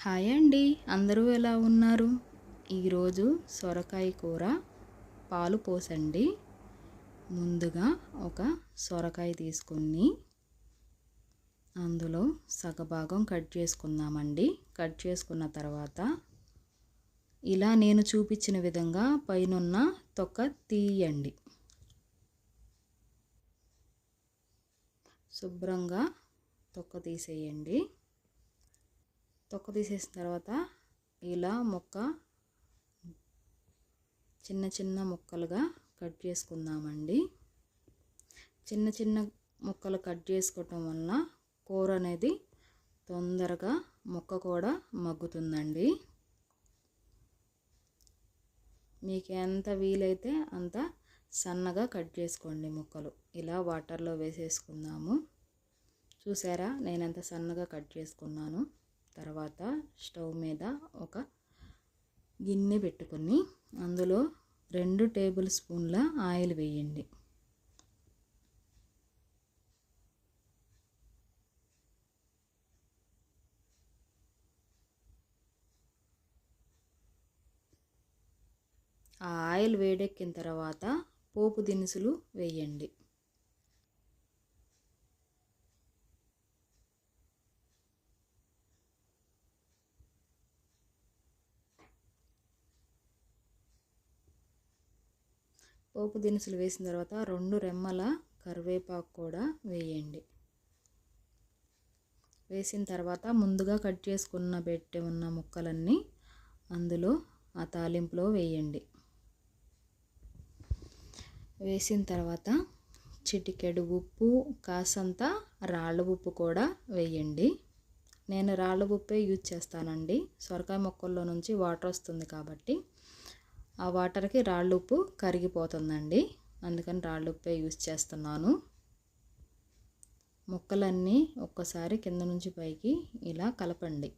Hi అండి. అందరూ ఎలా ఉన్నారు? ఈరోజు సొరకాయ కూర పాలు పోసండి. ముందుగా ఒక సొరకాయ తీసుకొని అందులో సగభాగం కట్ చేసుకుందామండి. కట్ చేసుకున్న తర్వాత ఇలా నేను చూపించిన విధంగా పైనున్న తొక్క తీయండి. శుభ్రంగా తొక్క తీసేయండి. తొక్క తీసేసిన తర్వాత ఇలా మొక్క చిన్న చిన్న ముక్కలుగా కట్ చేసుకుందామండి. చిన్న చిన్న ముక్కలు కట్ చేసుకోవటం వలన కూర అనేది తొందరగా మొక్క కూడా మగ్గుతుందండి. మీకు ఎంత వీలైతే అంత సన్నగా కట్ చేసుకోండి ముక్కలు. ఇలా వాటర్లో వేసేసుకుందాము. చూసారా? నేను ఎంత సన్నగా కట్ చేసుకున్నాను. తర్వాత స్టవ్ మీద ఒక గిన్నె పెట్టుకొని అందులో రెండు టేబుల్ స్పూన్ల ఆయిల్ వేయండి. ఆ ఆయిల్ వేడెక్కిన తర్వాత పోపు దినుసులు వేయండి. పోపు దినుసులు వేసిన తర్వాత రెండు రెమ్మల కరివేపాకు కూడా వేయండి. వేసిన తర్వాత ముందుగా కట్ చేసుకున్న పెట్టి ఉన్న ముక్కలన్నీ అందులో ఆ తాలింపులో వేయండి. వేసిన తర్వాత చిటికెడు ఉప్పు కాసంత రాళ్ళ ఉప్పు కూడా వేయండి. నేను రాళ్ళ ఉప్పే యూజ్ చేస్తానండి. సొరకాయ మొక్కల్లో నుంచి వాటర్ వస్తుంది కాబట్టి ఆ వాటర్కి రాళ్ళు ఉప్పు కరిగిపోతుందండి. అందుకని రాళ్ళు ఉప్పే యూజ్ చేస్తున్నాను. ముక్కలన్నీ ఒక్కసారి కింద నుంచి పైకి ఇలా కలపండి.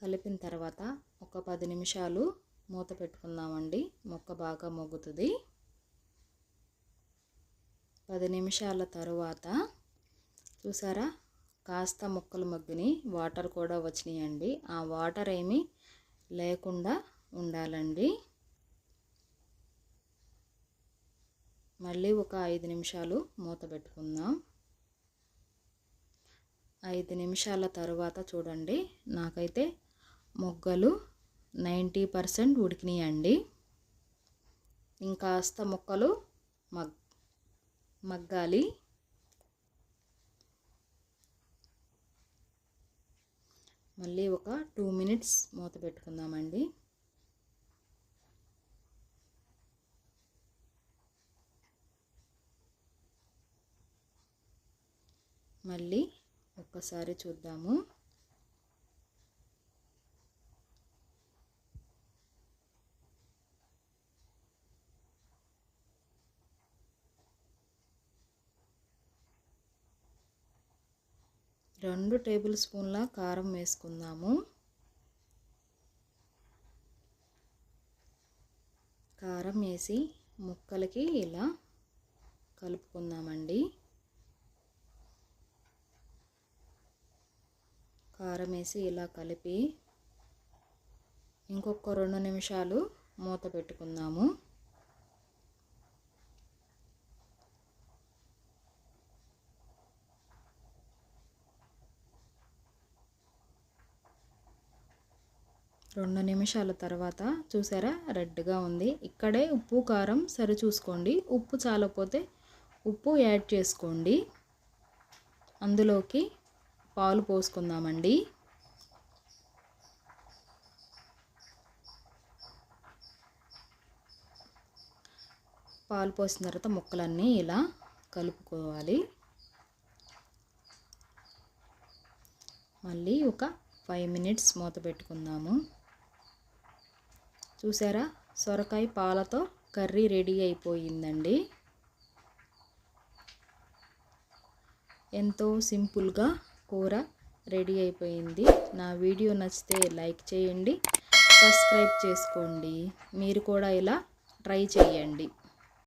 కలిపిన తర్వాత ఒక పది నిమిషాలు మూత పెట్టుకుందామండి. మొక్క బాగా మొగ్గుతుంది పది నిమిషాల తరువాత చూసారా? కాస్త ముక్కలు మగ్గిని వాటర్ కూడా వచ్చినాయండి. ఆ వాటర్ ఏమీ లేకుండా ఉండాలండి. మళ్ళీ ఒక ఐదు నిమిషాలు మూత పెట్టుకుందాం. ఐదు నిమిషాల తరువాత చూడండి. నాకైతే మొగ్గలు నైంటీ పర్సెంట్ ఉడికినాయండి. ఇంకాస్త ముక్కలు మగ్ మగ్గాలి. మళ్ళీ ఒక టూ మినిట్స్ మూత పెట్టుకుందామండి. మళ్ళీ ఒక్కసారి చూద్దాము. రెండు టేబుల్ స్పూన్ల కారం వేసుకుందాము. కారం వేసి ముక్కలకి ఇలా కలుపుకుందామండి. కారం వేసి ఇలా కలిపి ఇంకొక రెండు నిమిషాలు మూత పెట్టుకుందాము. రెండు నిమిషాల తర్వాత చూసారా? రెడ్గా ఉంది. ఇక్కడే ఉప్పు కారం సరి చూసుకోండి ఉప్పు చాలకపోతే ఉప్పు యాడ్ చేసుకోండి. అందులోకి పాలు పోసుకుందామండి. పాలు పోసిన తర్వాత ముక్కలన్నీ ఇలా కలుపుకోవాలి. మళ్ళీ ఒక ఫైవ్ మినిట్స్ మూత పెట్టుకుందాము. చూసారా? సొరకాయ పాలతో కర్రీ రెడీ అయిపోయిందండి. ఎంతో సింపుల్గా కూర రెడీ అయిపోయింది. నా వీడియో నచ్చితే లైక్ చేయండి సబ్స్క్రైబ్ చేసుకోండి. మీరు కూడా ఇలా ట్రై చేయండి.